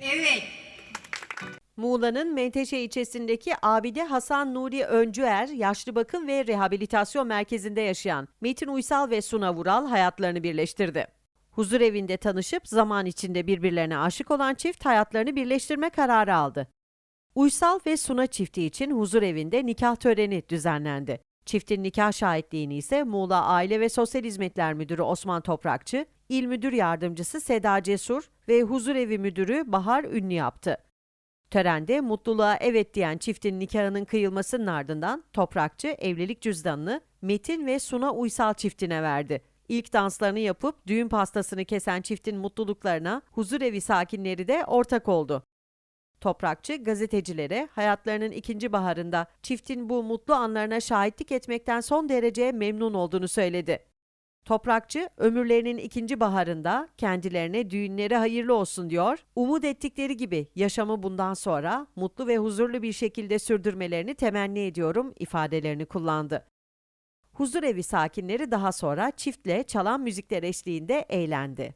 Evet. Muğla'nın Menteşe ilçesindeki Abide Hasan Nuri Öncüer Yaşlı Bakım ve Rehabilitasyon Merkezi'nde yaşayan Metin Uysal ve Suna Vural hayatlarını birleştirdi. Huzur evinde tanışıp zaman içinde birbirlerine aşık olan çift hayatlarını birleştirme kararı aldı. Uysal ve Suna çifti için huzur evinde nikah töreni düzenlendi. Çiftin nikah şahitliğini ise Muğla Aile ve Sosyal Hizmetler Müdürü Osman Toprakçı, İl Müdür Yardımcısı Seda Cesur ve Huzur Evi Müdürü Bahar Ünlü yaptı. Törende mutluluğa evet diyen çiftin nikahının kıyılmasının ardından Toprakçı evlilik cüzdanını Metin ve Suna Uysal çiftine verdi. İlk danslarını yapıp düğün pastasını kesen çiftin mutluluklarına huzurevi sakinleri de ortak oldu. Toprakçı gazetecilere hayatlarının ikinci baharında çiftin bu mutlu anlarına şahitlik etmekten son derece memnun olduğunu söyledi. Toprakçı ömürlerinin ikinci baharında kendilerine düğünleri hayırlı olsun diyor. Umut ettikleri gibi yaşamı bundan sonra mutlu ve huzurlu bir şekilde sürdürmelerini temenni ediyorum ifadelerini kullandı. Huzurevi sakinleri daha sonra çiftle çalan müzikler eşliğinde eğlendi.